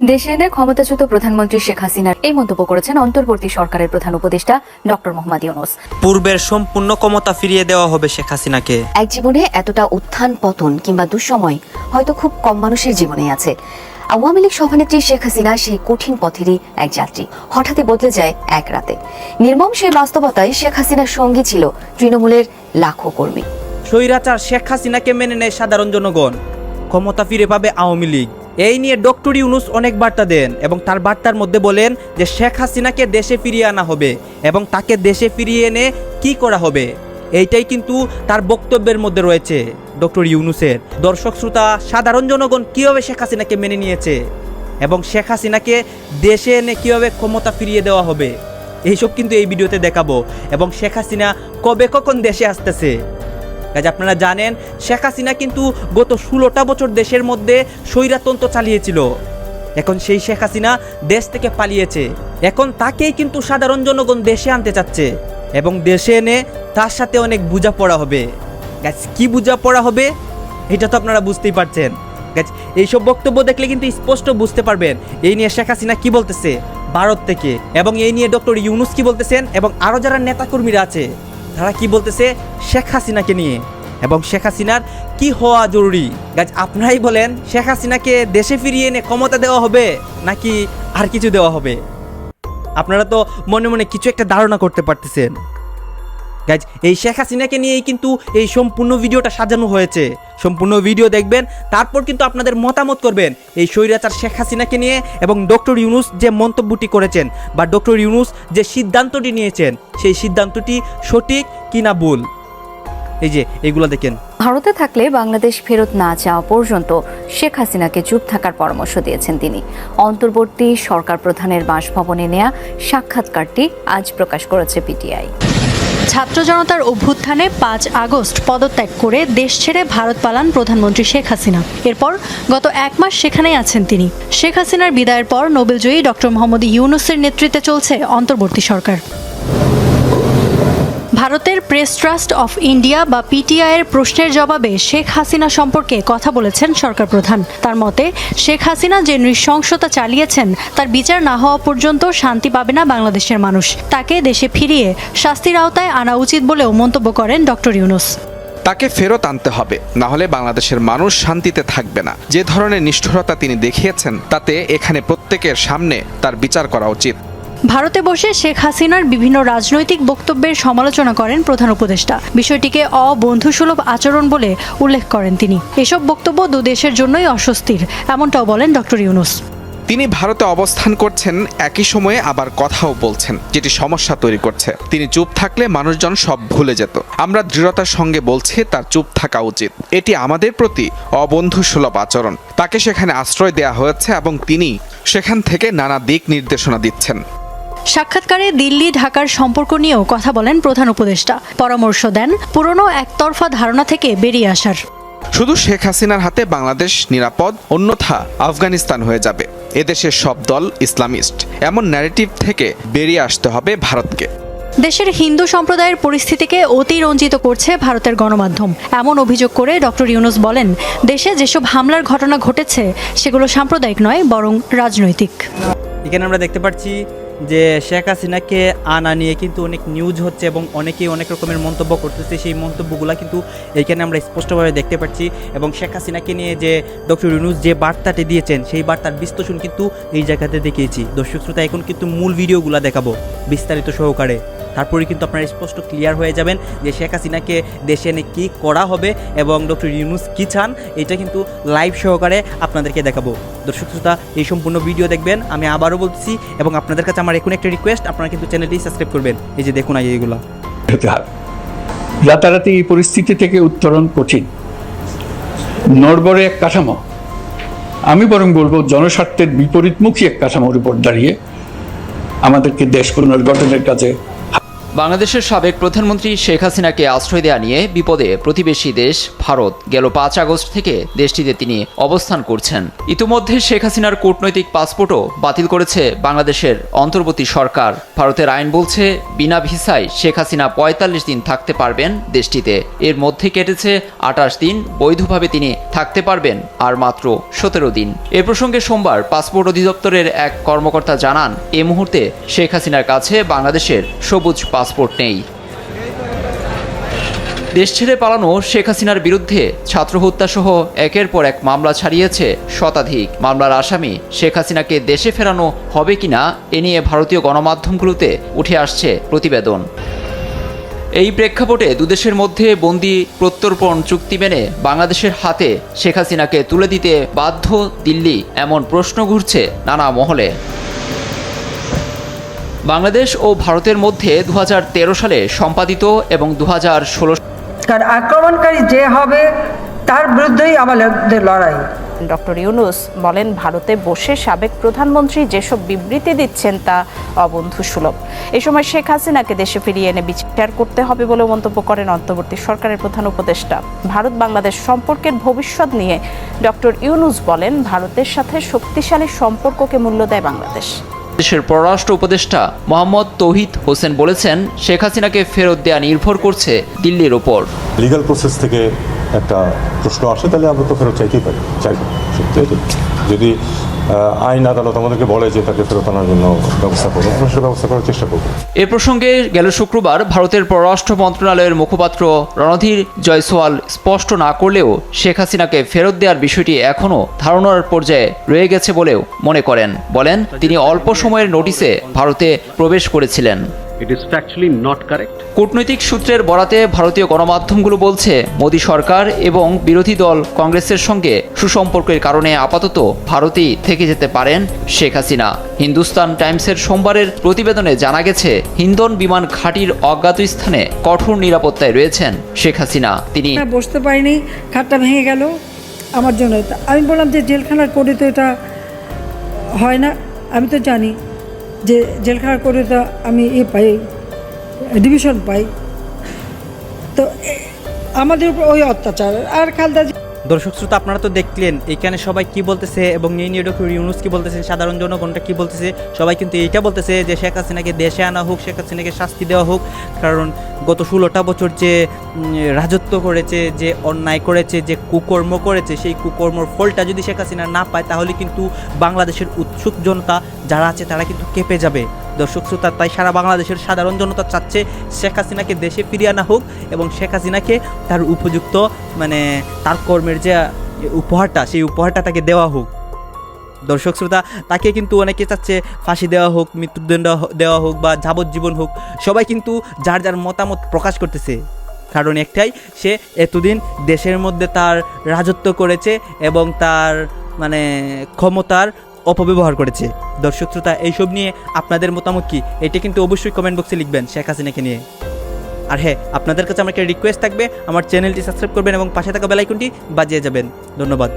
দেশে এনে ক্ষমতাচ্যুত প্রধানমন্ত্রী শেখ হাসিনার এই মন্তব্য করেছেন অন্তর্বর্তী সরকারের প্রধান উপদেষ্টা ডক্টর মোহাম্মদ ইউনুস। পূর্বের সম্পূর্ণ ক্ষমতা ফিরিয়ে দেওয়া হবে শেখ হাসিনাকে। এক জীবনে এতটা উত্থান পতন কিংবা দুঃসময় হয়তো খুব কম মানুষের জীবনে আছে। আওয়ামী লীগ সভানেত্রী শেখ হাসিনা সেই কঠিন পথেরই এক যাত্রী। হঠাৎই বদলে যায় এক রাতে। নির্মম সেই বাস্তবতায় শেখ হাসিনার সঙ্গী ছিল তৃণমূলের লাখো কর্মী। স্বৈরাচার শেখ হাসিনাকে মেনে নেয় সাধারণ জনগণ। ক্ষমতা ফিরে পাবে আওয়ামী লীগ। এই নিয়ে ডক্টর ইউনুস অনেক বার্তা দেন এবং তার বার্তার মধ্যে বলেন যে শেখ হাসিনাকে দেশে ফিরিয়ে আনা হবে এবং তাকে দেশে ফিরিয়ে এনে কি করা হবে। এইটাই কিন্তু তার বক্তব্যের মধ্যে রয়েছে ডক্টর ইউনুসের। দর্শক শ্রোতা, সাধারণ জনগণ কীভাবে শেখ হাসিনাকে মেনে নিয়েছে এবং শেখ হাসিনাকে দেশে এনে কীভাবে ক্ষমতা ফিরিয়ে দেওয়া হবে, এইসব কিন্তু এই ভিডিওতে দেখাবো। এবং শেখ হাসিনা কবে কখন দেশে আসতেছে কাজে আপনারা জানেন, শেখ হাসিনা কিন্তু গত ষোলোটা বছর দেশের মধ্যে স্বৈরাতন্ত্র চালিয়েছিল। এখন সেই শেখ হাসিনা দেশ থেকে পালিয়েছে। এখন তাকেই কিন্তু সাধারণ জনগণ দেশে আনতে চাচ্ছে এবং দেশে এনে তার সাথে অনেক বোঝাপড়া হবে। গাছ কি বোঝাপড়া হবে? এটা তো আপনারা বুঝতেই পারছেন। গাছ এইসব বক্তব্য দেখলে কিন্তু স্পষ্ট বুঝতে পারবেন। এই নিয়ে শেখ হাসিনা কী বলতেছে? ভারত থেকে। এবং এই নিয়ে ডক্টর ইউনুস কি বলতেছেন? এবং আরও যারা নেতাকর্মীরা আছে তারা কি বলতেছে? শেখ হাসিনাকে নিয়ে। এবং শেখ হাসিনার কি হওয়া জরুরি? গাছ আপনারাই বলেন, শেখ হাসিনাকে দেশে ফিরিয়ে এনে ক্ষমতা দেওয়া হবে নাকি আর কিছু দেওয়া হবে? আপনারা তো মনে মনে কিছু একটা ধারণা করতে পারতেছেন। গাইজ এই শেখ হাসিনাকে নিয়েই কিন্তু এই সম্পূর্ণ ভিডিওটা সাজানো হয়েছে। সম্পূর্ণ ভিডিও দেখবেন, তারপর কিন্তু আপনাদের মতামত করবেন এই স্বৈরাচার শেখ হাসিনাকে নিয়ে এবং ডক্টর ইউনুস যে মন্তব্যটি করেছেন বা ডক্টর ইউনুস যে সিদ্ধান্তটি নিয়েছেন, সেই সিদ্ধান্তটি সঠিক কি না ভুল? এই যে, এগুলো দেখেন। ভারতে থাকলে বাংলাদেশ ফেরত না যাওয়া পর্যন্ত শেখ হাসিনাকে চুপ থাকার পরামর্শ দিয়েছেন তিনি। অন্তর্বর্তী সরকার প্রধানের বাসভবনে নেয়া সাক্ষাৎকারটি আজ প্রকাশ করেছে পিটিআই। ছাত্র জনতার অভ্যুত্থানে পাঁচ আগস্ট পদত্যাগ করে দেশ ছেড়ে ভারত পালান প্রধানমন্ত্রী শেখ হাসিনা। এরপর গত এক মাস সেখানেই আছেন তিনি। শেখ হাসিনার বিদায়ের পর নোবেলজয়ী ডক্টর মোহাম্মদ ইউনুসের নেতৃত্বে চলছে অন্তর্বর্তী সরকার। ভারতের press trust of India PTI PTI এর প্রশ্নের জবাবে শেখ হাসিনা সম্পর্কে কথা বলেছেন সরকার প্রধান। তার মতে, শেখ হাসিনা যে নৃশংসতা চালিয়েছেন, তার বিচার না হওয়া পর্যন্ত শান্তি পাবে না বাংলাদেশের মানুষ। তাকে দেশে ফিরিয়ে শাস্তির আওতায় আনা উচিত বলেও মন্তব্য করেন ডক্টর ইউনুস। তাকে ফেরত আনতে হবে, না হলে বাংলাদেশের মানুষ শান্তিতে থাকবে না। যে ধরনের নিষ্ঠুরতা তিনি দেখিয়েছেন, তাতে এখানে প্রত্যেকের সামনে তার বিচার করা উচিত। ভারতে বসে শেখ হাসিনার বিভিন্ন রাজনৈতিক বক্তব্যের সমালোচনা করেন প্রধান উপদেষ্টা। বিষয়টিকে অবন্ধুসুলভ আচরণ বলে উল্লেখ করেন তিনি। এসব বক্তব্য দু দেশের জন্যই অস্বস্তির, এমনটাও বলেন ডক্টর ইউনুস। তিনি ভারতে অবস্থান করছেন, একই সময়ে আবার কথাও বলছেন, যেটি সমস্যা তৈরি করছে। তিনি চুপ থাকলে মানুষজন সব ভুলে যেত। আমরা দৃঢ়তার সঙ্গে বলছি, তার চুপ থাকা উচিত। এটি আমাদের প্রতি অবন্ধুসুলভ আচরণ। তাকে সেখানে আশ্রয় দেওয়া হয়েছে এবং তিনি সেখান থেকে নানা দিক নির্দেশনা দিচ্ছেন। সাক্ষাৎকারে দিল্লি ঢাকার সম্পর্ক নিয়েও কথা বলেন প্রধান উপদেষ্টা। পরামর্শ দেন পুরনো একতরফা ধারণা থেকে বেরিয়ে আসার। শুধু শেখ হাসিনার হাতে বাংলাদেশ নিরাপদ অন্যথা আফগানিস্তান হয়ে যাবে। এদেশের সব দল ইসলামিস্ট। এমন ন্যারেটিভ থেকে বেরিয়ে আসতে হবে ভারতকে। দেশের হিন্দু সম্প্রদায়ের পরিস্থিতিকে অতিরঞ্জিত করছে ভারতের গণমাধ্যম। এমন অভিযোগ করে ডক্টর ইউনুস বলেন দেশে যেসব হামলার ঘটনা ঘটেছে সেগুলো সাম্প্রদায়িক নয় বরং রাজনৈতিক। এখানে আমরা দেখতে পাচ্ছি যে শেখ হাসিনাকে আনা নিয়ে কিন্তু অনেক নিউজ হচ্ছে এবং অনেকেই অনেক রকমের মন্তব্য করতেছে। সেই মন্তব্যগুলো কিন্তু এখানে আমরা স্পষ্টভাবে দেখতে পাচ্ছি এবং শেখ হাসিনাকে নিয়ে যে ডক্টর ইউনুস যে বার্তাটি দিয়েছেন, সেই বার্তার বিশ্লেষণ কিন্তু এই জায়গাতে দেখিয়েছি। দর্শক শ্রোতা, এখন কিন্তু মূল ভিডিওগুলো দেখাবো বিস্তারিত সহকারে। তারপরে কিন্তু আপনারা স্পষ্ট ক্লিয়ার হয়ে যাবেন যে শেখ হাসিনাকে দেশে এনে কী করা হবে এবং ডক্টর ইউনুস কী চান, এটা কিন্তু লাইভ সহকারে আপনাদেরকে দেখাবো। দর্শক শ্রোতা, এই সম্পূর্ণ ভিডিও দেখবেন, আমি আবারও বলছি এবং আপনাদের কাছে আমার এখন একটা রিকোয়েস্ট আপনারা কিন্তু চ্যানেলটি সাবস্ক্রাইব করবেন। এই যে দেখুন আই এইগুলো রাতারাতি এই পরিস্থিতি থেকে উত্তরণ কঠিন। নড়বড়ে এক কাঠামো। আমি বরং বলব, জনস্বার্থের বিপরীতমুখী এক কাঠামোর উপর দাঁড়িয়ে আমাদেরকে দেশ পুনর্গঠনের কাজে বাংলাদেশের সাবেক প্রধানমন্ত্রী শেখ হাসিনাকে আশ্রয় দেওয়া নিয়ে বিপদে প্রতিবেশী দেশ ভারত গেল পাঁচ আগস্ট থেকে দেশটিতে তিনি অবস্থান করছেন। ইতিমধ্যে শেখ হাসিনার কূটনৈতিক পাসপোর্টও বাতিল করেছে বাংলাদেশের অন্তর্বর্তী সরকার। ভারতের আইন বলছে, বিনা ভিসায় শেখ হাসিনা পঁয়তাল্লিশ দিন থাকতে পারবেন দেশটিতে। এর মধ্যে কেটেছে আঠাশ দিন, বৈধভাবে তিনি থাকতে পারবেন আর মাত্র সতেরো দিন। এ প্রসঙ্গে সোমবার পাসপোর্ট অধিদপ্তরের এক কর্মকর্তা জানান, এ মুহূর্তে শেখ হাসিনার কাছে বাংলাদেশের সবুজ পাসপোর্ট নেই। দেশ ছেড়ে পালানো শেখ হাসিনার বিরুদ্ধে ছাত্র হত্যাসহ একের পর এক মামলা ছাড়িয়েছে শতাধিক। মামলার আসামি শেখ হাসিনাকে দেশে ফেরানো হবে কিনা এ নিয়ে ভারতীয় গণমাধ্যমগুলোতে উঠে আসছে প্রতিবেদন। এই প্রেক্ষাপটে দুদেশের মধ্যে বন্দি প্রত্যর্পণ চুক্তি মেনে বাংলাদেশের হাতে শেখ হাসিনাকে তুলে দিতে বাধ্য দিল্লি এমন প্রশ্ন ঘুরছে নানা মহলে। বাংলাদেশ ও ভারতের মধ্যে দু হাজার তেরো সালে সম্পাদিত এবং দু হাজার ষোলো কারণ আক্রমণকারী যে হবে তার বিরুদ্ধেই আমাদের লড়াই। ডক্টর ইউনুস বলেন ভারতে বসে সাবেক প্রধানমন্ত্রী যেসব বিবৃতি দিচ্ছেন তা অবন্ধু সুলভ। এ সময় শেখ হাসিনাকে দেশে ফিরিয়ে এনে বিচার করতে হবে বলে মন্তব্য করেন অন্তর্বর্তী সরকারের প্রধান উপদেষ্টা। ভারত বাংলাদেশ সম্পর্কের ভবিষ্যৎ নিয়ে ডক্টর ইউনুস বলেন ভারতের সাথে শক্তিশালী সম্পর্ককে মূল্য দেয় বাংলাদেশ। দেশের পররাষ্ট্র উপদেষ্টা মোহাম্মদ তৌহিদ হোসেন বলেছেন, শেখ হাসিনাকে ফেরত দেয়া নির্ভর করছে দিল্লির ওপর। লিগাল প্রসেস থেকে একটা প্রশ্ন আসে, তাহলে আমরা তো ফেরত চাইতেই পারি। চাই যদি আইন আদালত আমাদেরকে বলে যে তাকে ফেরত আনার জন্য ব্যবস্থা করব। সেটা ব্যবস্থা করার চেষ্টা করব। এ প্রসঙ্গে গেল শুক্রবার ভারতের পররাষ্ট্র মন্ত্রণালয়ের মুখপাত্র রণধীর জয়সওয়াল স্পষ্ট না করলেও শেখ হাসিনাকে ফেরত দেওয়ার বিষয়টি এখনও ধারণার পর্যায়ে রয়ে গেছে বলেও মনে করেন। বলেন, তিনি অল্প সময়ের নোটিসে ভারতে প্রবেশ করেছিলেন। It is factually not correct. কূটনৈতিক সূত্রের বরাতে ভারতীয় গণমাধ্যমগুলো বলছে মোদী সরকার এবং বিরোধী দল কংগ্রেসের সঙ্গে সুসম্পর্কের কারণে আপাতত ভারতেই থেকে যেতে পারেন শেখ হাসিনা। হিন্দুস্তান টাইমসের সোমবারের প্রতিবেদনে জানা গেছে হিন্দন বিমান ঘাঁটির অজ্ঞাত স্থানে কঠোর নিরাপত্তায় রয়েছেন শেখ হাসিনা। তিনি বসতে পারিনি খাটটা ভেঙে গেল আমার জন্য। তা আমি বললাম যে জেলখানার কোডে তো এটা হয় না আমি তো জানি। যে জেলখানা করে তো আমি এ পাই ডিভিশন পাই। তো আমাদের উপর ওই অত্যাচার। আর খালদা দর্শক শ্রোতা, আপনারা তো দেখলেন, এখানে সবাই কি বলতেছে এবং এই নিয়ে ডক্টর ইউনুস কি বলতেছে, সাধারণ জনগণটা কি বলতেছে, সবাই কিন্তু এইটা বলতেছে যে শেখ হাসিনাকে দেশে আনা হোক, শেখ হাসিনাকে শাস্তি দেওয়া হোক। কারণ গত ষোলোটা বছর যে রাজত্ব করেছে, যে অন্যায় করেছে, যে কুকর্ম করেছে, সেই কুকর্মর ফলটা যদি শেখ হাসিনা না পায়, তাহলে কিন্তু বাংলাদেশের উৎসুক জনতা, যারা আছে তারা কিন্তু কেঁপে যাবে। দর্শক শ্রোতা, তাই সারা বাংলাদেশের সাধারণ জনতা চাচ্ছে শেখ হাসিনাকে দেশে ফিরিয়ে আনা হোক এবং শেখ হাসিনাকে তার উপযুক্ত মানে তার কর্মের যে উপহারটা, সেই উপহারটা তাকে দেওয়া হোক। দর্শক শ্রোতা, তাকে কিন্তু অনেকে চাচ্ছে ফাঁসি দেওয়া হোক, মৃত্যুদণ্ড দেওয়া হোক বা যাবজ্জীবন হোক। সবাই কিন্তু যার যার মতামত প্রকাশ করতেছে। কারণ একটাই, সে এতদিন দেশের মধ্যে তার রাজত্ব করেছে এবং তার মানে ক্ষমতার অপব্যবহার করেছে। দর্শক শ্রোতা, এইসব নিয়ে আপনাদের মতামত কি? এটা কিন্তু অবশ্যই কমেন্ট বক্সে লিখবেন শেখ হাসিনাকে নিয়ে। আর হ্যাঁ আপনাদের কাছে আমার একটা রিকোয়েস্ট থাকবে, আমার চ্যানেলটি সাবস্ক্রাইব করবেন এবং পাশে থাকা বেলাইকনটি বাজিয়ে যাবেন। ধন্যবাদ।